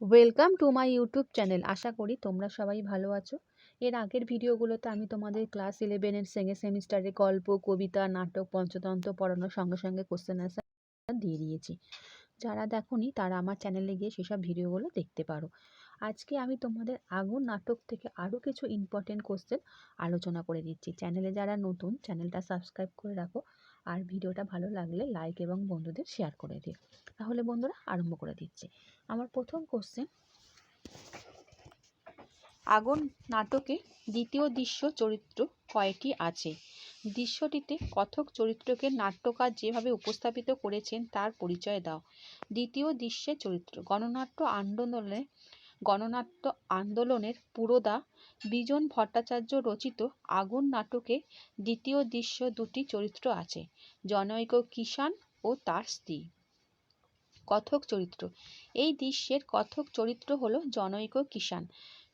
Welcome to my YouTube channel আশা করি তোমরা সবাই ভালো আছো। এর আগের ভিডিওগুলোতে আমি তোমাদের ক্লাস ইলেভেনের সেকেন্ড সেমিস্টারে গল্প, কবিতা, নাটক, পঞ্চতন্ত্র পড়ানোর সঙ্গে সঙ্গে কোশ্চেন অ্যান্সার দিয়ে দিয়েছি। যারা দেখোনি, তারা আমার চ্যানেলে গিয়ে সেসব ভিডিওগুলো দেখতে পারো। আজকে আমি তোমাদের আগুন নাটক থেকে আরও কিছু ইম্পর্টেন্ট কোশ্চেন আলোচনা করে দিচ্ছি। চ্যানেলে যারা নতুন চ্যানেলটা সাবস্ক্রাইব করে রাখো। আর ভিডিওটা ভালো লাগলে লাইক এবং বন্ধুদের শেয়ার করে দিও। তাহলে বন্ধুরা আরম্ভ করে দিচ্ছি। আমার প্রথম কোশ্চেন আগুন নাটকে দ্বিতীয় দৃশ্য চরিত্র কয়টি আছে? দৃশ্যটিতে কথক চরিত্রকে নাট্যকার যেভাবে উপস্থাপিত করেছেন তার পরিচয় দাও। দ্বিতীয় দৃশ্যের চরিত্র, গণনাট্য আন্দোলনে গণনাট্য আন্দোলনের পুরোদা বিজন ভট্টাচার্য রচিত আগুন নাটকে দ্বিতীয় দৃশ্য দুটি চরিত্র আছে, জনৈক কিষাণ ও তার স্ত্রী। কথক চরিত্র। এই দৃশ্যের কথক চরিত্র হল জনৈক কিষাণ।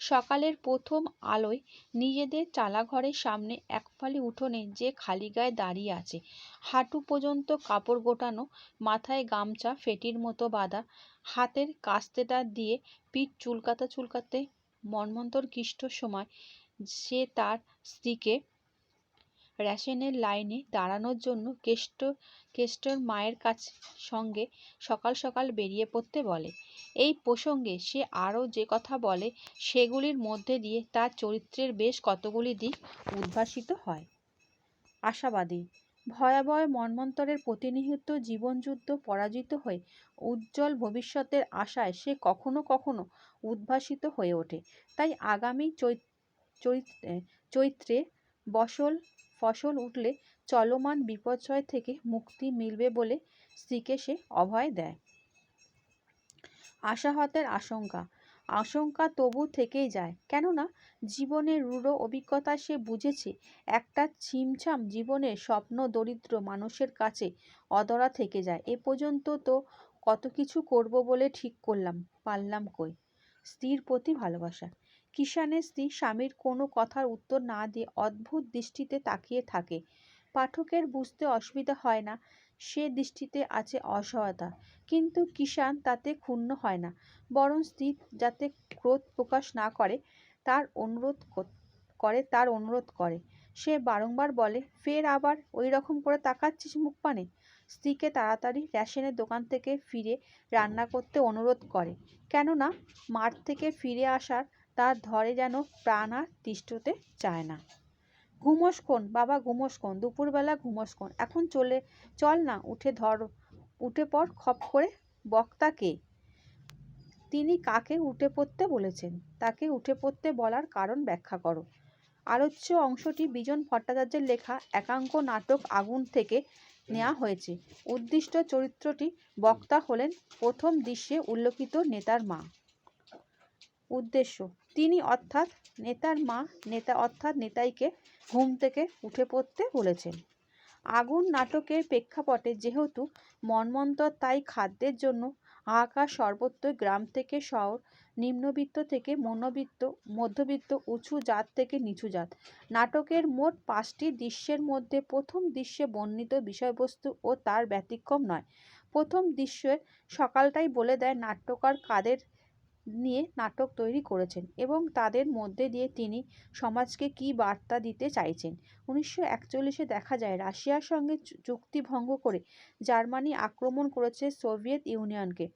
সকালের প্রথম আলোয় নিজেদের চালাঘরের সামনে একফালি উঠোনে যে খালি গায়ে দাঁড়িয়ে আছে। হাঁটু পর্যন্ত কাপড় গোটানো, মাথায় গামছা, ফেটির মতো বাঁধা, হাতের কাস্তেটা দিয়ে পিঠ চুলকাতে চুলকাতে মন্মন্তর কৃষ্ট সময়, সে তার স্ত্রীকে রেশনের লাইনে দাঁড়ানোর জন্য কেষ্ট, কেষ্টর মায়ের কাছ সঙ্গে সকাল সকাল বেরিয়ে পড়তে বলে। এই প্রসঙ্গে সে আরও যে কথা বলে, সেগুলির মধ্যে দিয়ে তার চরিত্রের বেশ কতগুলি দিক উদ্ভাসিত হয়। আশাবাদী, ভয়াবহ মন্বন্তরের প্রতিনিহিত জীবনযুদ্ধ পরাজিত হয়ে উজ্জ্বল ভবিষ্যতের আশায় সে কখনো কখনো উদ্ভাসিত হয়ে ওঠে। তাই আগামী চৈত্রে বসল ফসল উঠলে চলমান বিপর্যয় থেকে মুক্তি মিলবে বলে স্ত্রীকে সে অভয় দেয়। আশাহতের আশঙ্কা আশঙ্কা তবু থেকেই যায়। কেননা, জীবনের রূঢ় অভিজ্ঞতা সে বুঝেছে, একটা ছিমছাম জীবনের স্বপ্ন দরিদ্র মানুষের কাছে অদরা থেকে যায়। এ পর্যন্ত তো কত কিছু করব বলে ঠিক করলাম, পারলাম কই? স্ত্রীর প্রতি ভালোবাসা। কিষানের স্ত্রী স্বামীর কোনো কথার উত্তর না দিয়ে অদ্ভুত দৃষ্টিতে তাকিয়ে থাকে। পাঠকের বুঝতে অসুবিধা হয় না, সে দৃষ্টিতে আছে অসহায়তা। কিন্তু কিষান তাতে ক্ষুণ্ণ হয় না, বরং স্ত্রী যাতে ক্রোধ প্রকাশ না করে, তার অনুরোধ করে তার অনুরোধ করে। সে বারংবার বলে, ফের আবার ওই রকম করে তাকাচ্ছিস মুখ পানে? স্ত্রীকে তাড়াতাড়ি রেশনের দোকান থেকে ফিরে রান্না করতে অনুরোধ করে। কেননা, মাঠ থেকে ফিরে আসার তার ধরে যেন প্রাণ আর তিষ্ঠতে চায় না। ঘুমোস কোন বাবা ঘুমোস কোন দুপুরবেলা ঘুমোস কোন এখন চলে, চল না, উঠে ধর, উঠে পড়, খপ করে বক্তাকে তিনি কাকে উঠে পড়তে বলেছেন? তাকে উঠে পড়তে বলার কারণ ব্যাখ্যা করো। আলোচ্য অংশটি বিজন ভট্টাচার্যের লেখা একাঙ্ক নাটক আগুন থেকে নেওয়া হয়েছে। উদ্দিষ্ট চরিত্রটি বক্তা হলেন প্রথম দৃশ্যে উল্লেখিত নেতার মা। উদ্দেশ্য তিনি অর্থাৎ নেতার মা, নেতা অর্থাৎ নেতাইকে ঘুম থেকে উঠে পড়তে বলেছেন। আগুন নাটকের প্রেক্ষাপটে যেহেতু মনমন্তর তাই খাদ্যের জন্য হাহাকার সর্বত্র গ্রাম থেকে শহর, নিম্নবিত্ত থেকে মনোবিত্ত, মধ্যবিত্ত, উঁচু জাত থেকে নিচু জাত। নাটকের মোট পাঁচটি দৃশ্যের মধ্যে প্রথম দৃশ্যে বর্ণিত বিষয়বস্তু ও তার ব্যতিক্রম নয়। প্রথম দৃশ্যের সকালটাই বলে দেয় নাট্যকার কাদের নিয়ে নাটক তৈরি করেছেন এবং তাদের মধ্যে দিয়ে তিনি সমাজকে কী বার্তা দিতে চাইছেন। উনিশশো একচল্লিশে দেখা যায় রাশিয়ার সঙ্গে চুক্তি ভঙ্গ করে জার্মানি আক্রমণ করেছে সোভিয়েত ইউনিয়নকে।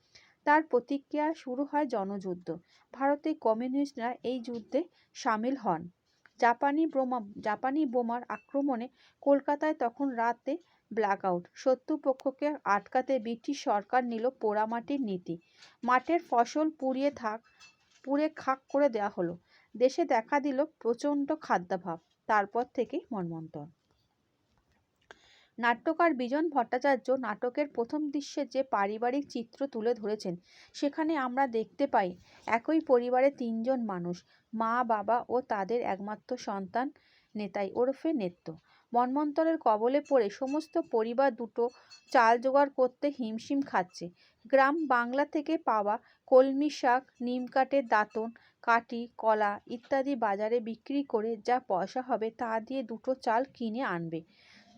তার প্রতিক্রিয়া শুরু হয় জনযুদ্ধ। ভারতে কমিউনিস্টরা এই যুদ্ধে সামিল হন। জাপানি বোমা, জাপানি বোমার আক্রমণে কলকাতায় তখন রাতে ব্ল্যাকআউট। শত্রুপক্ষকে আটকাতে ব্রিটিশ সরকার নিল পোড়ামাটির নীতি। মাঠের ফসল পুড়িয়ে থাক, পুড়ে খাক করে দেওয়া হলো। দেশে দেখা দিল প্রচণ্ড খাদ্যাভাব, তারপর থেকেই মন্মন্তর নাট্যকার বিজন ভট্টাচার্য নাটকের প্রথম দৃশ্যে যে পারিবারিক চিত্র তুলে ধরেছেন, সেখানে আমরা দেখতে পাই একই পরিবারে তিনজন মানুষ, মা, বাবা ও তাদের একমাত্র সন্তান, নেতাই ওরফে নেত্য। মন্বন্তরের কবলে পড়ে সমস্ত পরিবার দুটো চাল জোগাড় করতে হিমশিম খাচ্ছে। গ্রাম বাংলা থেকে পাওয়া কলমি শাক, নিম কাঠের দাঁতন, কাঠি, কলা ইত্যাদি বাজারে বিক্রি করে যা পয়সা হবে তা দিয়ে দুটো চাল কিনে আনবে।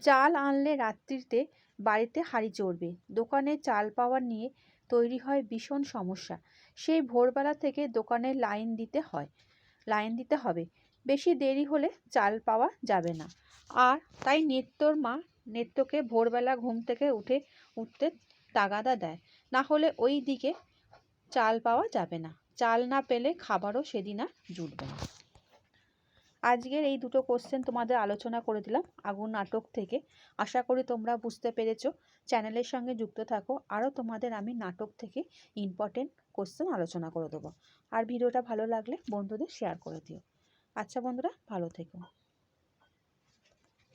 চাল আনলে রাত্রিতে বাড়িতে হাঁড়ি চড়বে। দোকানে চাল পাওয়া নিয়ে তৈরি হয় ভীষণ সমস্যা। সেই ভোরবেলা থেকে দোকানে লাইন দিতে হয়। লাইন দিতে হবে। বেশি দেরি হলে চাল পাওয়া যাবে না। আর তাই নিত্যর মা নিত্যকে ভোরবেলা ঘুম থেকে উঠে, উঠতে তাগাদা দেয়। না হলে ওই দিকে চাল পাওয়া যাবে না। চাল না পেলে খাবারও সেদিন আর জুটবে না। আজকের এই দুটো কোশ্চেন তোমাদের আলোচনা করে দিলাম আগুন নাটক থেকে। আশা করি তোমরা বুঝতে পেরেছ। চ্যানেলের সঙ্গে যুক্ত থাকো। আরও তোমাদের আমি নাটক থেকে ইম্পর্টেন্ট কোশ্চেন আলোচনা করে দেবো। আর ভিডিওটা ভালো লাগলে বন্ধুদের শেয়ার করে দিও। আচ্ছা বন্ধুরা, ভালো থেকো।